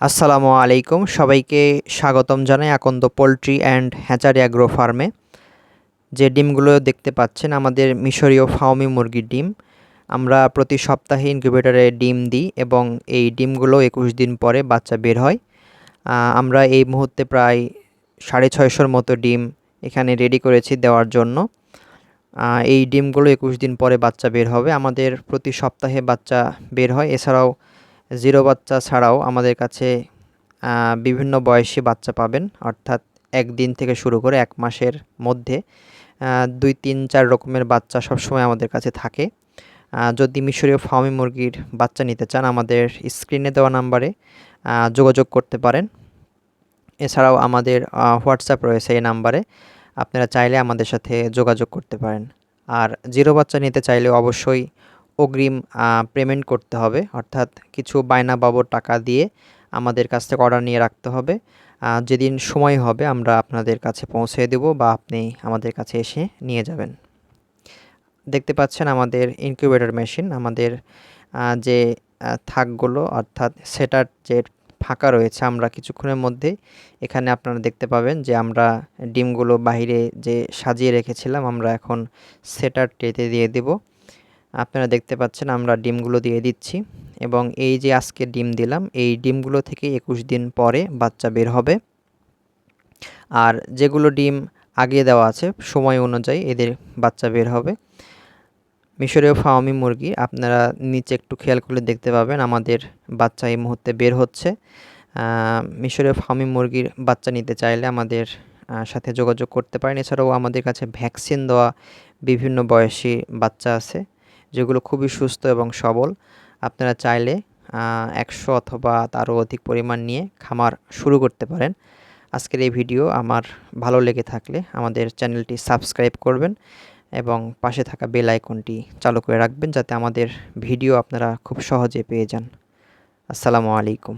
আসসালামু আলাইকুম। সবাইকে স্বাগতম জানাই Akanda poultry and hatchery agro ফার্মে। যে ডিমগুলো দেখতে পাচ্ছেন, আমাদের মিশরীয় ফাওমি মুরগির ডিম। আমরা প্রতি সপ্তাহে ইনকিউবেটারে ডিম দিই এবং এই ডিমগুলো একুশ দিন পরে বাচ্চা বের হয়। আমরা এই মুহূর্তে প্রায় সাড়ে ছয়শোর মতো ডিম এখানে রেডি করেছি দেওয়ার জন্য। এই ডিমগুলো একুশ দিন পরে বাচ্চা বের হবে। আমাদের প্রতি সপ্তাহে বাচ্চা বের হয়। এছাড়াও জিরো বাচ্চা ছাড়াও আমাদের কাছে বিভিন্ন বয়সী বাচ্চা পাবেন। অর্থাৎ একদিন থেকে শুরু করে এক মাসের মধ্যে দুই, তিন, চার রকমের বাচ্চা সবসময় আমাদের কাছে থাকে। যদি মিশরীয় ফার্মি মুরগির বাচ্চা নিতে চান, আমাদের স্ক্রিনে দেওয়া নাম্বারে যোগাযোগ করতে পারেন। এছাড়াও আমাদের হোয়াটসঅ্যাপ রয়েছে এই নাম্বারে, আপনারা চাইলে আমাদের সাথে যোগাযোগ করতে পারেন। আর জিরো বাচ্চা নিতে চাইলে অবশ্যই অগ্রিম পেমেন্ট করতে হবে। অর্থাৎ কিছু বায়না বাবর টাকা দিয়ে আমাদের কাছ থেকে অর্ডার নিয়ে রাখতে হবে। যেদিন সময় হবে আমরা আপনাদের কাছে পৌঁছে দেব বা আপনি আমাদের কাছে এসে নিয়ে যাবেন। দেখতে পাচ্ছেন আমাদের ইনকিউবেটর মেশিন আমাদের যে থাকগুলো অর্থাৎ সেটার যে ফাঁকা রয়েছে আমরা কিছুক্ষণের মধ্যে এখানে আপনারা দেখতে পাবেন যে আমরা ডিমগুলো বাহিরে যে সাজিয়ে রেখেছিলাম আমরা এখন সেটার টেতে দিয়ে দেব। আপনারা দেখতে পাচ্ছেন আমরা ডিমগুলো দিয়ে দিচ্ছি এবং এই যে আজকে ডিম দিলাম, এই ডিমগুলো থেকে একুশ দিন পরে বাচ্চা বের হবে। আর যেগুলো ডিম আগে দেওয়া আছে, সময় অনুযায়ী এদের বাচ্চা বের হবে। মিশরীয় ফাওমি মুরগি, আপনারা নিচে একটু খেয়াল করলে দেখতে পাবেন আমাদের বাচ্চা এই মুহূর্তে বের হচ্ছে। মিশরীয় ফাওমি মুরগির বাচ্চা নিতে চাইলে আমাদের সাথে যোগাযোগ করতে পারেন। এছাড়াও আমাদের কাছে ভ্যাকসিন দেওয়া বিভিন্ন বয়সী বাচ্চা আছে। যেগুলো খুবই সুস্থ এবং সবল, আপনারা চাইলে একশো অথবা তারও অধিক পরিমাণ নিয়ে খামার শুরু করতে পারেন। আজকের এই ভিডিও আমার ভালো লেগে থাকলে আমাদের চ্যানেলটি সাবস্ক্রাইব করবেন এবং পাশে থাকা বেল আইকনটি চালু করে রাখবেন যাতে আমাদের ভিডিও আপনারা খুব সহজে পেয়ে যান। আসসালামু আলাইকুম।